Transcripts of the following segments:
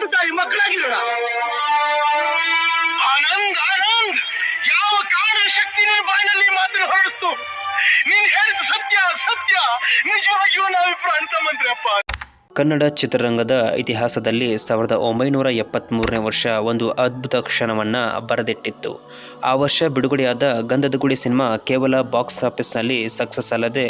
ತಂದೆ ತಾಯಿ ಮಕ್ಕಳಾಗಿರೋಣ. ಆನಂದ್ ಆನಂದ್, ಯಾವ ಕಾರಣ ಶಕ್ತಿ ನಿನ್ನ ಬಾಯಿನಲ್ಲಿ ಮಾತ್ರ ಹೊರಡಿಸ್ತು? ನೀನ್ ಹೇಳಿದ ಸತ್ಯ ಸತ್ಯ, ನಿಜವಾಗಿಯೂ ನಾವಿಬ್ರು ಅಂತ ಮಂತ್ರಪ್ಪ ಕನ್ನಡ ಚಿತ್ರರಂಗದ ಇತಿಹಾಸದಲ್ಲಿ ಸಾವಿರದ ಒಂಬೈನೂರ ಎಪ್ಪತ್ತ್ಮೂರನೇ ವರ್ಷ ಒಂದು ಅದ್ಭುತ ಕ್ಷಣವನ್ನು ಬರೆದಿಟ್ಟಿತ್ತು. ಆ ವರ್ಷ ಬಿಡುಗಡೆಯಾದ ಗಂಧದ ಗುಡಿ ಸಿನಿಮಾ ಕೇವಲ ಬಾಕ್ಸ್ ಆಫೀಸ್ನಲ್ಲಿ ಸಕ್ಸಸ್ ಅಲ್ಲದೆ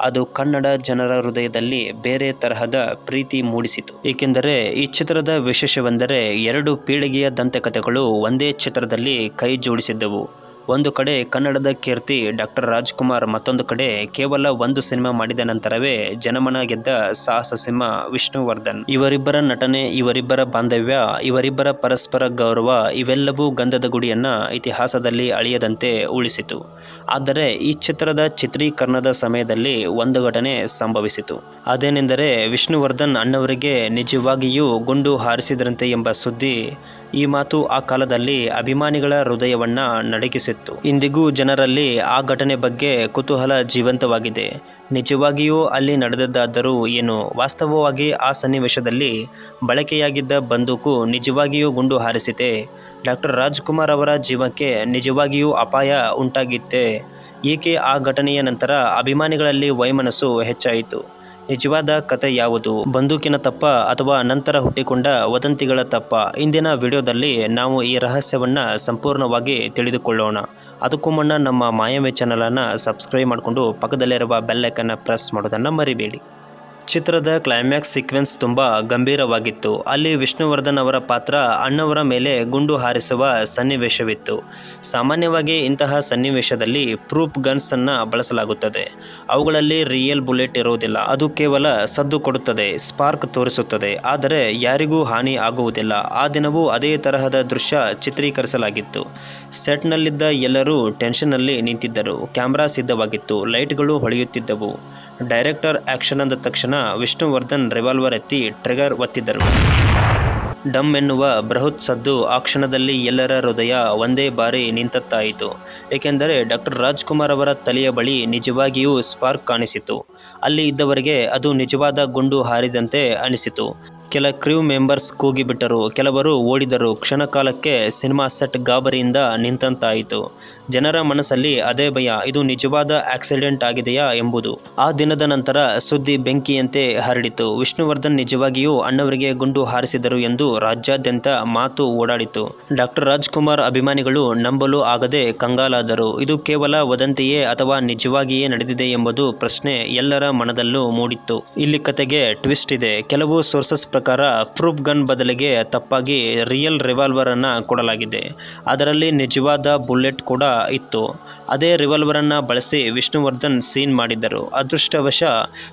ಅದು ಕನ್ನಡ ಜನರ ಹೃದಯದಲ್ಲಿ ಬೇರೆ ತರಹದ ಪ್ರೀತಿ ಮೂಡಿಸಿತು. ಏಕೆಂದರೆ ಈ ಚಿತ್ರದ ವಿಶೇಷವೆಂದರೆ ಎರಡು ಪೀಳಿಗೆಯ ದಂತಕಥೆಗಳು ಒಂದೇ ಚಿತ್ರದಲ್ಲಿ ಕೈ ಜೋಡಿಸಿದ್ದವು. ಒಂದು ಕಡೆ ಕನ್ನಡದ ಕೀರ್ತಿ ಡಾಕ್ಟರ್ ರಾಜ್ಕುಮಾರ್, ಮತ್ತೊಂದು ಕಡೆ ಕೇವಲ ಒಂದು ಸಿನಿಮಾ ಮಾಡಿದ ನಂತರವೇ ಜನಮನ ಗೆದ್ದ ಸಾಹಸ ಸಿಂಹ ವಿಷ್ಣುವರ್ಧನ್. ಇವರಿಬ್ಬರ ನಟನೆ, ಇವರಿಬ್ಬರ ಬಾಂಧವ್ಯ, ಇವರಿಬ್ಬರ ಪರಸ್ಪರ ಗೌರವ ಇವೆಲ್ಲವೂ ಗಂಧದ ಗುಡಿಯನ್ನ ಇತಿಹಾಸದಲ್ಲಿ ಅಳಿಯದಂತೆ ಉಳಿಸಿತು. ಆದರೆ ಈ ಚಿತ್ರದ ಚಿತ್ರೀಕರಣದ ಸಮಯದಲ್ಲಿ ಒಂದು ಘಟನೆ ಸಂಭವಿಸಿತು. ಅದೇನೆಂದರೆ ವಿಷ್ಣುವರ್ಧನ್ ಅಣ್ಣವರಿಗೆ ನಿಜವಾಗಿಯೂ ಗುಂಡು ಹಾರಿಸಿದ್ರಂತೆ ಎಂಬ ಸುದ್ದಿ ಈ ಮಾತು ಆ ಕಾಲದಲ್ಲಿ ಅಭಿಮಾನಿಗಳ ಹೃದಯವನ್ನ ನಡಗಿಸಿತ್ತು ಇಂದಿಗೂ ಜನರಲ್ಲಿ ಆ ಘಟನೆ ಬಗ್ಗೆ ಕುತೂಹಲ ಜೀವಂತವಾಗಿದೆ. ನಿಜವಾಗಿಯೂ ಅಲ್ಲಿ ನಡೆದದ್ದಾದರೂ ಏನು? ವಾಸ್ತವವಾಗಿ ಆ ಸನ್ನಿವೇಶದಲ್ಲಿ ಬಳಕೆಯಾಗಿದ್ದ ಬಂದೂಕು ನಿಜವಾಗಿಯೂ ಗುಂಡು ಹಾರಿಸಿತೆ ಡಾಕ್ಟರ್ ರಾಜ್ಕುಮಾರ್ ಅವರ ಜೀವಕ್ಕೆ ನಿಜವಾಗಿಯೂ ಅಪಾಯ ಉಂಟಾಗಿತ್ತೆ. ಏಕೆ ಆ ಘಟನೆಯ ನಂತರ ಅಭಿಮಾನಿಗಳಲ್ಲಿ ವೈಮನಸ್ಸು ಹೆಚ್ಚಾಯಿತು? ನಿಜವಾದ ಕತೆ ಯಾವುದು? ಬಂದೂಕಿನ ತಪ್ಪ ಅಥವಾ ನಂತರ ಹುಟ್ಟಿಕೊಂಡ ವದಂತಿಗಳ ತಪ್ಪ? ಇಂದಿನ ವಿಡಿಯೋದಲ್ಲಿ ನಾವು ಈ ರಹಸ್ಯವನ್ನ ಸಂಪೂರ್ಣವಾಗಿ ತಿಳಿದುಕೊಳ್ಳೋಣ. ಅದಕ್ಕೂ ಮುನ್ನ ನಮ್ಮ ಮಾಯಮೆ ಚಾನಲನ್ನು ಸಬ್ಸ್ಕ್ರೈಬ್ ಮಾಡಿಕೊಂಡು ಪಕ್ಕದಲ್ಲಿರುವ ಬೆಲ್ಲೈಕನ್ನು ಪ್ರೆಸ್ ಮಾಡೋದನ್ನು ಮರಿಬೇಡಿ. ಚಿತ್ರದ ಕ್ಲೈಮ್ಯಾಕ್ಸ್ ಸೀಕ್ವೆನ್ಸ್ ತುಂಬ ಗಂಭೀರವಾಗಿತ್ತು. ಅಲ್ಲಿ ವಿಷ್ಣುವರ್ಧನ್ ಅವರ ಪಾತ್ರ ಅಣ್ಣವರ ಮೇಲೆ ಗುಂಡು ಹಾರಿಸುವ ಸನ್ನಿವೇಶವಿತ್ತು. ಸಾಮಾನ್ಯವಾಗಿ ಇಂತಹ ಸನ್ನಿವೇಶದಲ್ಲಿ ಪ್ರೂಫ್ ಗನ್ಸ್ ಅನ್ನ ಬಳಸಲಾಗುತ್ತದೆ. ಅವುಗಳಲ್ಲಿ ರಿಯಲ್ ಬುಲೆಟ್ ಇರುವುದಿಲ್ಲ. ಅದು ಕೇವಲ ಸದ್ದು ಕೊಡುತ್ತದೆ ಸ್ಪಾರ್ಕ್ ತೋರಿಸುತ್ತದೆ. ಆದರೆ ಯಾರಿಗೂ ಹಾನಿ ಆಗುವುದಿಲ್ಲ. ಆ ದಿನವೂ ಅದೇ ತರಹದ ದೃಶ್ಯ ಚಿತ್ರೀಕರಿಸಲಾಗಿತ್ತು. ಸೆಟ್ನಲ್ಲಿದ್ದ ಎಲ್ಲರೂ ಟೆನ್ಷನ್ನಲ್ಲಿ ನಿಂತಿದ್ದರು. ಕ್ಯಾಮ್ರಾ ಸಿದ್ಧವಾಗಿತ್ತು. ಲೈಟ್ಗಳು ಹೊಳೆಯುತ್ತಿದ್ದವು. ಡೈರೆಕ್ಟರ್ ಆಕ್ಷನ್ ಅಂದ ತಕ್ಷಣ ವಿಷ್ಣುವರ್ಧನ್ ರಿವಾಲ್ವರ್ ಎತ್ತಿ ಟ್ರಿಗರ್ ಒತ್ತಿದ್ದರು. ಡಮ್ ಎನ್ನುವ ಬೃಹತ್ ಸದ್ದು ಆ ಕ್ಷಣದಲ್ಲಿ ಎಲ್ಲರ ಹೃದಯ ಒಂದೇ ಬಾರಿ ನಿಂತತ್ತಾಯಿತು ಏಕೆಂದರೆ ಡಾಕ್ಟರ್ ರಾಜ್ಕುಮಾರ್ ಅವರ ತಲೆಯ ಬಳಿ ನಿಜವಾಗಿಯೂ ಸ್ಪಾರ್ಕ್ ಕಾಣಿಸಿತು ಅಲ್ಲಿ ಇದ್ದವರಿಗೆ ಅದು ನಿಜವಾದ ಗುಂಡು ಹಾರಿದಂತೆ ಅನಿಸಿತು. ಕೆಲ ಕ್ರ್ಯೂ ಮೆಂಬರ್ಸ್ ಕೂಗಿಬಿಟ್ಟರು. ಕೆಲವರು ಓಡಿದರು. ಕ್ಷಣಕಾಲಕ್ಕೆ ಸಿನಿಮಾ ಸೆಟ್ ಗಾಬರಿಯಿಂದ ನಿಂತಂತಾಯಿತು. ಜನರ ಮನಸ್ಸಲ್ಲಿ ಅದೇ ಭಯ. ಇದು ನಿಜವಾದ ಆಕ್ಸಿಡೆಂಟ್ ಆಗಿದೆಯಾ ಎಂಬುದು. ಆ ದಿನದ ನಂತರ ಸುದ್ದಿ ಬೆಂಕಿಯಂತೆ ಹರಡಿತು. ವಿಷ್ಣುವರ್ಧನ್ ನಿಜವಾಗಿಯೂ ಅಣ್ಣವರಿಗೆ ಗುಂಡು ಹಾರಿಸಿದರು ಎಂದು ರಾಜ್ಯಾದ್ಯಂತ ಮಾತು ಓಡಾಡಿತು. ಡಾಕ್ಟರ್ ರಾಜ್ಕುಮಾರ್ ಅಭಿಮಾನಿಗಳು ನಂಬಲು ಆಗದೆ ಕಂಗಾಲಾದರು. ಇದು ಕೇವಲ ವದಂತಿಯೇ ಅಥವಾ ನಿಜವಾಗಿಯೇ ನಡೆದಿದೆ ಎಂಬುದು ಪ್ರಶ್ನೆ ಎಲ್ಲರ ಮನದಲ್ಲೂ ಮೂಡಿತ್ತು. ಇಲ್ಲಿ ಕತೆಗೆ ಟ್ವಿಸ್ಟ್ ಇದೆ. ಕೆಲವು ಸೋರ್ಸಸ್ ಪ್ರಕಾರ ಪ್ರೂಫ್ ಗನ್ ಬದಲಿಗೆ ತಪ್ಪಾಗಿ ರಿಯಲ್ ರಿವಾಲ್ವರ್ ಅನ್ನ ಕೊಡಲಾಗಿದೆ. ಅದರಲ್ಲಿ ನಿಜವಾದ ಬುಲೆಟ್ ಕೂಡ ಇತ್ತು. ಅದೇ ರಿವಾಲ್ವರನ್ನು ಬಳಸಿ ವಿಷ್ಣುವರ್ಧನ್ ಸೀನ್ ಮಾಡಿದ್ದರು. ಅದೃಷ್ಟವಶ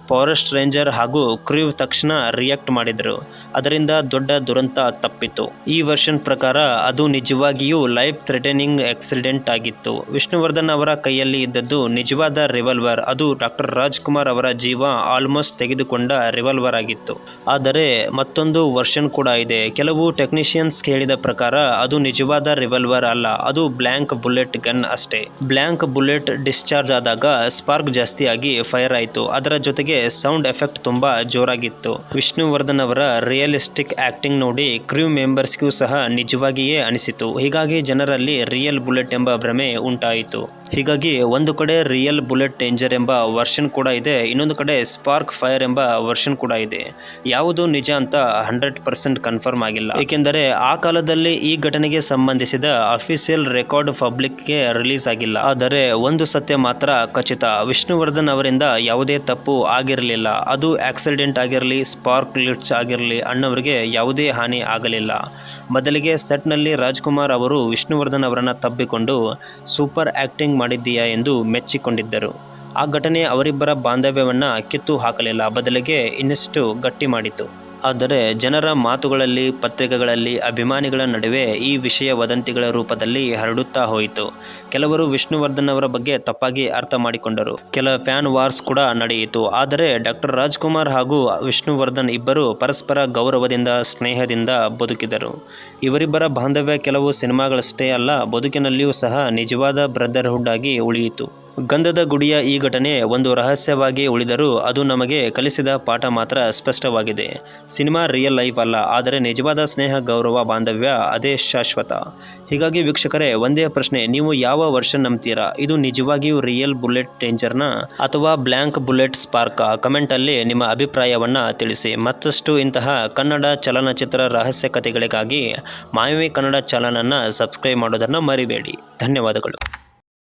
ಫಾರೆಸ್ಟ್ ರೇಂಜರ್ ಹಾಗೂ ಕ್ರ್ಯೂ ತಕ್ಷಣ ರಿಯಾಕ್ಟ್ ಮಾಡಿದರು. ಅದರಿಂದ ದೊಡ್ಡ ದುರಂತ ತಪ್ಪಿತು ಈ ವರ್ಷನ್ ಪ್ರಕಾರ ಅದು ನಿಜವಾಗಿಯೂ ಲೈಫ್ ಥ್ರೆಟನಿಂಗ್ ಆಕ್ಸಿಡೆಂಟ್ ಆಗಿತ್ತು. ವಿಷ್ಣುವರ್ಧನ್ ಅವರ ಕೈಯಲ್ಲಿ ಇದ್ದದ್ದು ನಿಜವಾದ ರಿವಾಲ್ವರ್. ಅದು ಡಾಕ್ಟರ್ ರಾಜ್ಕುಮಾರ್ ಅವರ ಜೀವ ಆಲ್ಮೋಸ್ಟ್ ತೆಗೆದುಕೊಂಡ ರಿವಾಲ್ವರ್ ಆಗಿತ್ತು. ಆದರೆ ಮತ್ತೊಂದು ವರ್ಷನ್ ಕೂಡ ಇದೆ. ಕೆಲವು ಟೆಕ್ನಿಷಿಯನ್ಸ್ ಹೇಳಿದ ಪ್ರಕಾರ ಅದು ನಿಜವಾದ ರಿವಾಲ್ವರ್ ಅಲ್ಲ. ಅದು ಬ್ಲ್ಯಾಂಕ್ ಬುಲೆಟ್ ಗನ್ ಅಷ್ಟೇ. ಬ್ಲ್ಯಾಂಕ್ ಬುಲೆಟ್ ಡಿಸ್ಚಾರ್ಜ್ ಆದಾಗ ಸ್ಪಾರ್ಕ್ ಜಾಸ್ತಿ ಆಗಿ ಫೈರ್ ಆಯಿತು. ಅದರ ಜೊತೆಗೆ ಸೌಂಡ್ ಎಫೆಕ್ಟ್ ತುಂಬ ಜೋರಾಗಿತ್ತು. ವಿಷ್ಣುವರ್ಧನ್ ಅವರ ರಿಯಲಿಸ್ಟಿಕ್ ಆಕ್ಟಿಂಗ್ ನೋಡಿ ಕ್ರೂ ಮೆಂಬರ್ಸ್ಗೂ ಸಹ ನಿಜವಾಗಿಯೇ ಅನಿಸಿತು. ಹೀಗಾಗಿ ಜನರಲ್ಲಿ ರಿಯಲ್ ಬುಲೆಟ್ ಎಂಬ ಭ್ರಮೆ ಉಂಟಾಯಿತು. ಹೀಗಾಗಿ ಒಂದು ಕಡೆ ರಿಯಲ್ ಬುಲೆಟ್ ಡೇಂಜರ್ ಎಂಬ ವರ್ಷನ್ ಕೂಡ ಇದೆ, ಇನ್ನೊಂದು ಕಡೆ ಸ್ಪಾರ್ಕ್ ಫೈರ್ ಎಂಬ ವರ್ಷನ್ ಕೂಡ ಇದೆ. ಯಾವುದು ನಿಜ ಅಂತ ಹಂಡ್ರೆಡ್ ಪರ್ಸೆಂಟ್ ಕನ್ಫರ್ಮ್ ಆಗಿಲ್ಲ. ಏಕೆಂದರೆ ಆ ಕಾಲದಲ್ಲಿ ಈ ಘಟನೆಗೆ ಸಂಬಂಧಿಸಿದ ಅಫಿಷಿಯಲ್ ರೆಕಾರ್ಡ್ ಪಬ್ಲಿಕ್ಗೆ ರಿಲೀಸ್ ಆಗಿಲ್ಲ. ಆದರೆ ಒಂದು ಸತ್ಯ ಮಾತ್ರ ಖಚಿತ. ವಿಷ್ಣುವರ್ಧನ್ ಅವರಿಂದ ಯಾವುದೇ ತಪ್ಪು ಆಗಿರಲಿಲ್ಲ. ಅದು ಆಕ್ಸಿಡೆಂಟ್ ಆಗಿರಲಿ ಸ್ಪಾರ್ಕ್ ಲಿಟ್ಸ್ ಆಗಿರಲಿ, ಅಣ್ಣವರಿಗೆ ಯಾವುದೇ ಹಾನಿ ಆಗಲಿಲ್ಲ. ಬದಲಿಗೆ ಸೆಟ್ನಲ್ಲಿ ರಾಜ್ಕುಮಾರ್ ಅವರು ವಿಷ್ಣುವರ್ಧನ್ ಅವರನ್ನು ತಬ್ಬಿಕೊಂಡು ಸೂಪರ್ ಮಾಡಿದ್ದೀಯಾ ಎಂದು ಮೆಚ್ಚಿಕೊಂಡಿದ್ದರು. ಆ ಘಟನೆ ಅವರಿಬ್ಬರ ಬಾಂಧವ್ಯವನ್ನು ಕಿತ್ತು ಹಾಕಲಿಲ್ಲ ಬದಲಿಗೆ ಇನ್ನಷ್ಟು ಗಟ್ಟಿ ಮಾಡಿತು ಆದರೆ ಜನರ ಮಾತುಗಳಲ್ಲಿ, ಪತ್ರಿಕೆಗಳಲ್ಲಿ ಅಭಿಮಾನಿಗಳ ನಡುವೆ ಈ ವಿಷಯ ವದಂತಿಗಳ ರೂಪದಲ್ಲಿ ಹರಡುತ್ತಾ ಹೋಯಿತು. ಕೆಲವರು ವಿಷ್ಣುವರ್ಧನ್ ಅವರ ಬಗ್ಗೆ ತಪ್ಪಾಗಿ ಅರ್ಥ ಮಾಡಿಕೊಂಡರು. ಕೆಲ ಫ್ಯಾನ್ ವಾರ್ಸ್ ಕೂಡ ನಡೆಯಿತು. ಆದರೆ ಡಾಕ್ಟರ್ ರಾಜ್ಕುಮಾರ್ ಹಾಗೂ ವಿಷ್ಣುವರ್ಧನ್ ಇಬ್ಬರು ಪರಸ್ಪರ ಗೌರವದಿಂದ, ಸ್ನೇಹದಿಂದ ಬದುಕಿದರು. ಇವರಿಬ್ಬರ ಬಾಂಧವ್ಯ ಕೆಲವು ಸಿನಿಮಾಗಳಷ್ಟೇ ಅಲ್ಲ, ಬದುಕಿನಲ್ಲಿಯೂ ಸಹ ನಿಜವಾದ ಬ್ರದರ್ಹುಡ್ ಆಗಿ ಉಳಿಯಿತು. ಗಂಧದ ಗುಡಿಯ ಈ ಘಟನೆ ಒಂದು ರಹಸ್ಯವಾಗಿ ಉಳಿದರೂ ಅದು ನಮಗೆ ಕಲಿಸಿದ ಪಾಠ ಮಾತ್ರ ಸ್ಪಷ್ಟವಾಗಿದೆ. ಸಿನಿಮಾ ರಿಯಲ್ ಲೈಫ್ ಅಲ್ಲ, ಆದರೆ ನಿಜವಾದ ಸ್ನೇಹ, ಗೌರವ, ಬಾಂಧವ್ಯ, ಅದೇ ಶಾಶ್ವತ. ಹೀಗಾಗಿ ವೀಕ್ಷಕರೇ, ಒಂದೇ ಪ್ರಶ್ನೆ, ನೀವು ಯಾವ ವರ್ಷನ್ ನಂಬ್ತೀರಾ? ಇದು ನಿಜವಾಗಿಯೂ ರಿಯಲ್ ಬುಲೆಟ್ ಡೇಂಜರ್ನ ಅಥವಾ ಬ್ಲ್ಯಾಂಕ್ ಬುಲೆಟ್ ಸ್ಪಾರ್ಕ್? ಕಮೆಂಟಲ್ಲಿ ನಿಮ್ಮ ಅಭಿಪ್ರಾಯವನ್ನು ತಿಳಿಸಿ. ಮತ್ತಷ್ಟು ಇಂತಹ ಕನ್ನಡ ಚಲನಚಿತ್ರ ರಹಸ್ಯ ಕಥೆಗಳಿಗಾಗಿ ಮಾಯವಿ ಕನ್ನಡ ಚಾನಲನ್ನು ಸಬ್ಸ್ಕ್ರೈಬ್ ಮಾಡೋದನ್ನು ಮರಿಬೇಡಿ. ಧನ್ಯವಾದಗಳು.